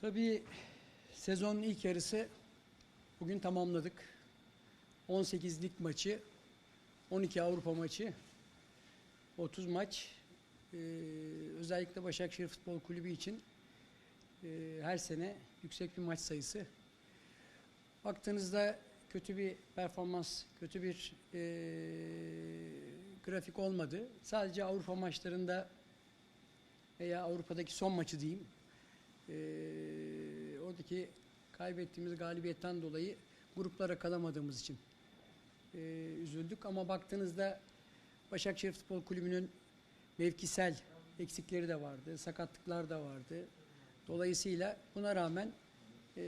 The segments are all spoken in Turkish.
Tabii sezonun ilk yarısı bugün tamamladık. 18 lig maçı, 12 Avrupa maçı, 30 maç. Ee, özellikle Başakşehir Futbol Kulübü için e, her sene yüksek bir maç sayısı. Baktığınızda kötü bir performans, kötü bir e, grafik olmadı. Sadece Avrupa maçlarında veya Avrupa'daki son maçı diyeyim. E, oradaki kaybettiğimiz galibiyetten dolayı gruplara kalamadığımız için e, üzüldük. Ama baktığınızda Başakşehir Futbol Kulübü'nün mevkisel eksikleri de vardı, sakatlıklar da vardı. Dolayısıyla buna rağmen e,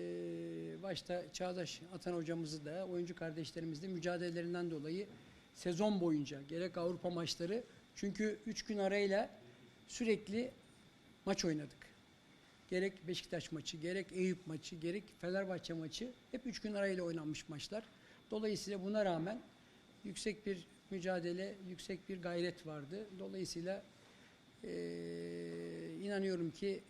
başta Çağdaş Atan hocamızı da oyuncu kardeşlerimiz de mücadelelerinden dolayı sezon boyunca gerek Avrupa maçları çünkü 3 gün arayla sürekli maç oynadık. Gerek Beşiktaş maçı, gerek Eyüp maçı, gerek Fenerbahçe maçı hep 3 gün arayla oynanmış maçlar. Dolayısıyla buna rağmen yüksek bir mücadele, yüksek bir gayret vardı. Dolayısıyla eee, inanıyorum ki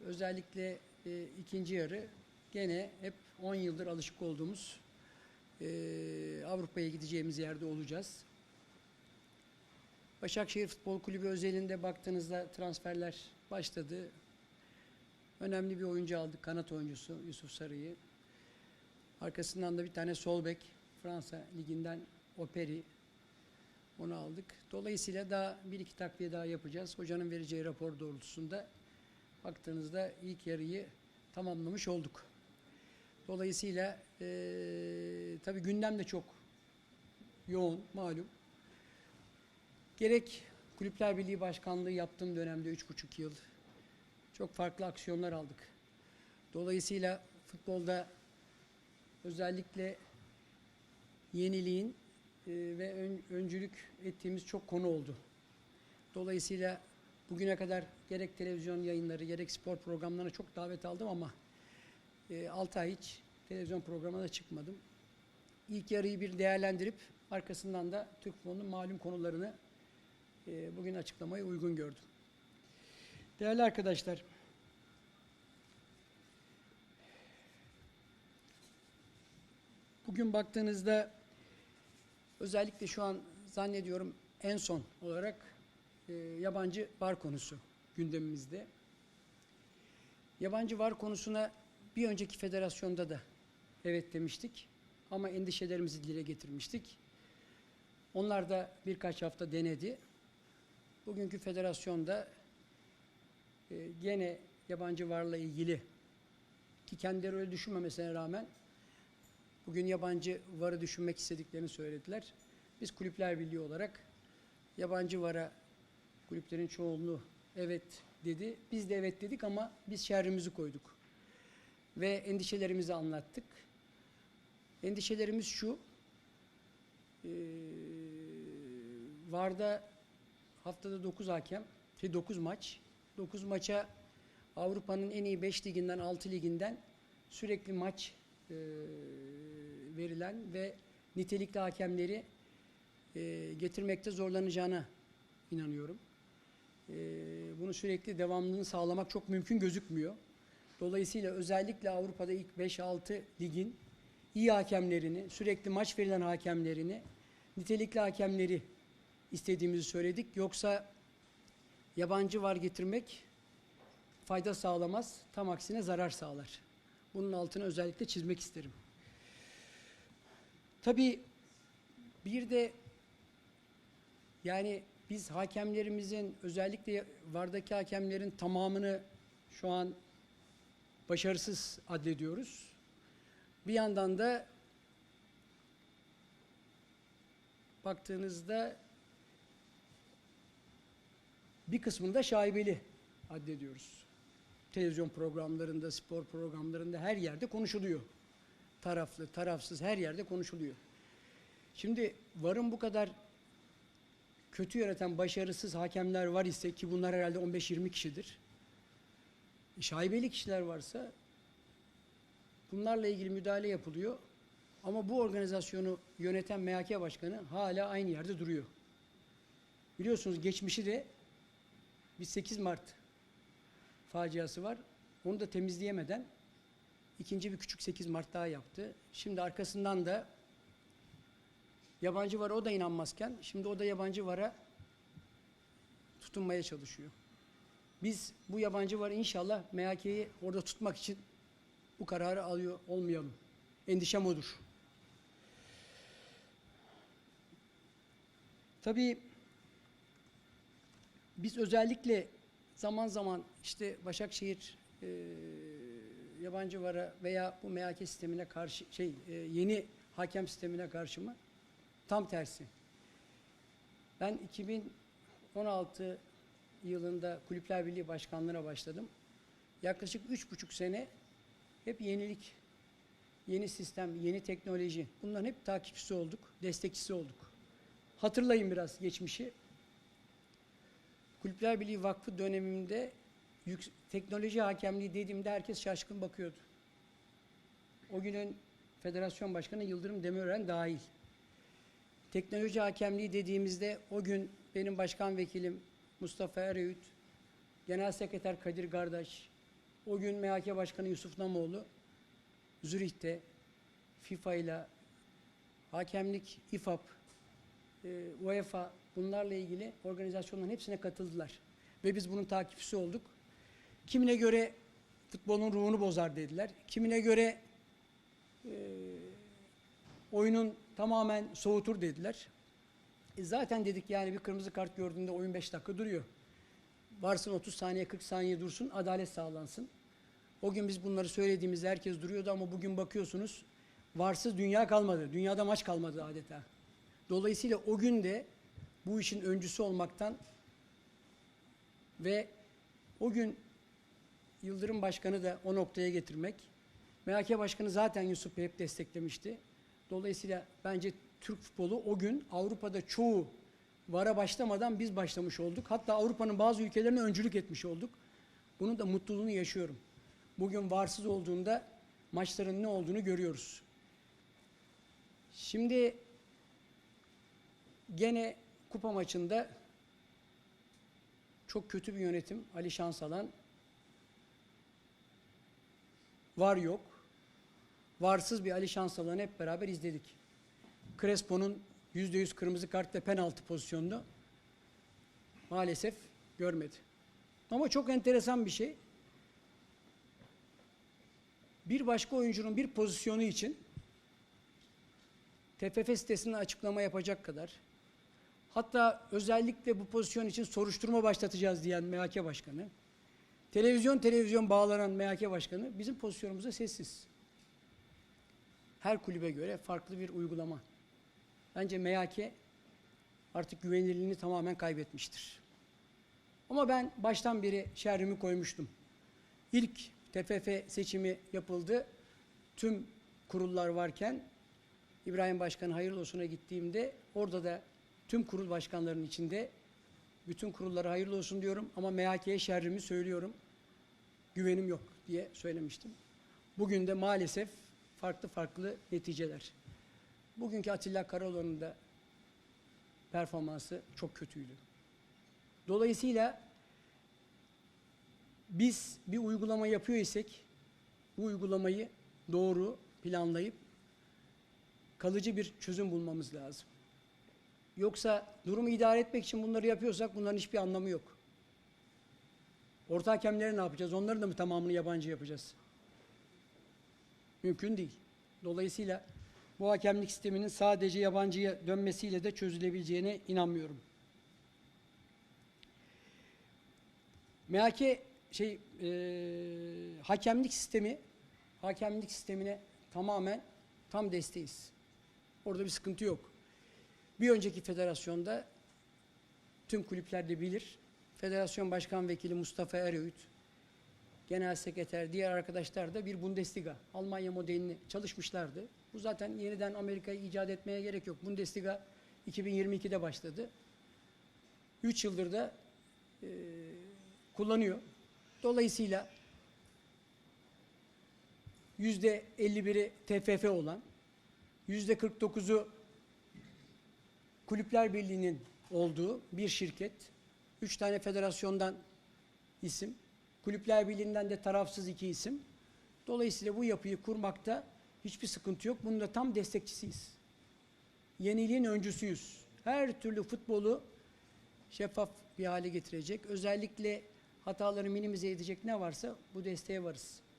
özellikle eee, ikinci yarı gene hep 10 yıldır alışık olduğumuz eee, Avrupa'ya gideceğimiz yerde olacağız. Başakşehir Futbol Kulübü özelinde baktığınızda transferler başladı. Önemli bir oyuncu aldık, kanat oyuncusu Yusuf Sarı'yı. Arkasından da bir tane sol bek Fransa liginden Operi onu aldık. Dolayısıyla daha bir iki takviye daha yapacağız. Hocanın vereceği rapor doğrultusunda baktığınızda ilk yarıyı tamamlamış olduk. Dolayısıyla eee tabii gündem de çok yoğun malum. Gerek Kulüpler Birliği Başkanlığı yaptığım dönemde üç buçuk yıl çok farklı aksiyonlar aldık. Dolayısıyla futbolda özellikle yeniliğin e, ve ön- öncülük ettiğimiz çok konu oldu. Dolayısıyla bugüne kadar gerek televizyon yayınları gerek spor programlarına çok davet aldım ama 6 ay hiç televizyon programına da çıkmadım. İlk yarıyı bir değerlendirip arkasından da Türk futbolunun malum konularını e, bugün açıklamayı uygun gördüm. Değerli arkadaşlar, bugün baktığınızda özellikle şu an zannediyorum en son olarak e, yabancı var konusu gündemimizde. Yabancı var konusuna bir önceki federasyonda da evet demiştik ama endişelerimizi dile getirmiştik. Onlar da birkaç hafta denedi. Bugünkü federasyonda e, gene yabancı varla ilgili ki kendileri öyle düşünmemesine rağmen bugün yabancı varı düşünmek istediklerini söylediler. Biz Kulüpler Birliği olarak yabancı vara kulüplerin çoğunluğu evet dedi. Biz de evet dedik ama biz şerrimizi koyduk. Ve endişelerimizi anlattık. Endişelerimiz şu. Varda haftada 9 hakem, şey 9 maç. 9 maça Avrupa'nın en iyi 5 liginden 6 liginden sürekli maç e, verilen ve nitelikli hakemleri e, getirmekte zorlanacağına inanıyorum. E, bunu sürekli devamlılığını sağlamak çok mümkün gözükmüyor. Dolayısıyla özellikle Avrupa'da ilk 5-6 ligin iyi hakemlerini, sürekli maç verilen hakemlerini, nitelikli hakemleri istediğimizi söyledik. Yoksa yabancı var getirmek fayda sağlamaz, tam aksine zarar sağlar. Bunun altını özellikle çizmek isterim. Tabii bir de yani biz hakemlerimizin özellikle vardaki hakemlerin tamamını şu an başarısız addediyoruz. Bir yandan da baktığınızda bir kısmında şaibeli addediyoruz. Televizyon programlarında, spor programlarında her yerde konuşuluyor. Taraflı, tarafsız her yerde konuşuluyor. Şimdi varın bu kadar kötü yöneten başarısız hakemler var ise ki bunlar herhalde 15-20 kişidir. E, şaibeli kişiler varsa bunlarla ilgili müdahale yapılıyor. Ama bu organizasyonu yöneten MHK Başkanı hala aynı yerde duruyor. Biliyorsunuz geçmişi de bir 8 Mart faciası var. Onu da temizleyemeden ikinci bir küçük 8 Mart daha yaptı. Şimdi arkasından da yabancı vara o da inanmazken şimdi o da yabancı vara tutunmaya çalışıyor. Biz bu yabancı var inşallah MHK'yi orada tutmak için bu kararı alıyor olmayalım. Endişem odur. Tabii biz özellikle zaman zaman işte Başakşehir e, yabancı vara veya bu MHK sistemine karşı şey e, yeni hakem sistemine karşı mı? Tam tersi. Ben 2016 yılında Kulüpler Birliği Başkanlığı'na başladım. Yaklaşık üç buçuk sene hep yenilik, yeni sistem, yeni teknoloji. Bunların hep takipçisi olduk, destekçisi olduk. Hatırlayın biraz geçmişi. Kulüpler Birliği Vakfı döneminde yük- teknoloji hakemliği dediğimde herkes şaşkın bakıyordu. O günün federasyon başkanı Yıldırım Demirören dahil. Teknoloji hakemliği dediğimizde o gün benim başkan vekilim Mustafa Eröğüt, Genel Sekreter Kadir Gardaş, o gün MHK Başkanı Yusuf Namoğlu, Zürih'te FIFA ile hakemlik, İFAP, e, UEFA bunlarla ilgili organizasyonların hepsine katıldılar. Ve biz bunun takipçisi olduk. Kimine göre futbolun ruhunu bozar dediler. Kimine göre e, oyunun tamamen soğutur dediler. E zaten dedik yani bir kırmızı kart gördüğünde oyun 5 dakika duruyor. Varsın 30 saniye 40 saniye dursun adalet sağlansın. O gün biz bunları söylediğimizde herkes duruyordu ama bugün bakıyorsunuz varsız dünya kalmadı. Dünyada maç kalmadı adeta. Dolayısıyla o gün de bu işin öncüsü olmaktan ve o gün Yıldırım Başkanı da o noktaya getirmek. MHK Başkanı zaten Yusuf'u hep desteklemişti. Dolayısıyla bence Türk futbolu o gün Avrupa'da çoğu vara başlamadan biz başlamış olduk. Hatta Avrupa'nın bazı ülkelerine öncülük etmiş olduk. Bunun da mutluluğunu yaşıyorum. Bugün varsız olduğunda maçların ne olduğunu görüyoruz. Şimdi gene kupa maçında çok kötü bir yönetim Ali Şansalan var yok. Varsız bir Ali Şansalan'ı hep beraber izledik. Crespo'nun %100 kırmızı kart ve penaltı pozisyonunu maalesef görmedi. Ama çok enteresan bir şey. Bir başka oyuncunun bir pozisyonu için TFF sitesinde açıklama yapacak kadar hatta özellikle bu pozisyon için soruşturma başlatacağız diyen MHK Başkanı televizyon televizyon bağlanan MHK Başkanı bizim pozisyonumuza sessiz. Her kulübe göre farklı bir uygulama. Bence MHK artık güvenilirliğini tamamen kaybetmiştir. Ama ben baştan beri şerrimi koymuştum. İlk TFF seçimi yapıldı. Tüm kurullar varken İbrahim Başkan hayırlı olsuna gittiğimde orada da tüm kurul başkanlarının içinde bütün kurullara hayırlı olsun diyorum ama MHK'ye şerrimi söylüyorum. Güvenim yok diye söylemiştim. Bugün de maalesef farklı farklı neticeler. Bugünkü Atilla Karaoğlan'ın da performansı çok kötüydü. Dolayısıyla biz bir uygulama yapıyor isek bu uygulamayı doğru planlayıp kalıcı bir çözüm bulmamız lazım. Yoksa durumu idare etmek için bunları yapıyorsak bunların hiçbir anlamı yok. Orta hakemleri ne yapacağız? Onların da mı tamamını yabancı yapacağız? Mümkün değil. Dolayısıyla bu hakemlik sisteminin sadece yabancıya dönmesiyle de çözülebileceğine inanmıyorum. MHK şey e, hakemlik sistemi hakemlik sistemine tamamen tam desteğiz. Orada bir sıkıntı yok. Bir önceki federasyonda tüm kulüpler de bilir. Federasyon Başkan Vekili Mustafa Eröğüt, Genel Sekreter, diğer arkadaşlar da bir Bundesliga, Almanya modelini çalışmışlardı. Bu zaten yeniden Amerika'yı icat etmeye gerek yok. Bundesliga 2022'de başladı. 3 yıldır da e, kullanıyor. Dolayısıyla yüzde 51'i TFF olan, yüzde 49'u Kulüpler Birliği'nin olduğu bir şirket, üç tane federasyondan isim Kulüpler Birliği'nden de tarafsız iki isim. Dolayısıyla bu yapıyı kurmakta hiçbir sıkıntı yok. Bunun da tam destekçisiyiz. Yeniliğin öncüsüyüz. Her türlü futbolu şeffaf bir hale getirecek. Özellikle hataları minimize edecek ne varsa bu desteğe varız.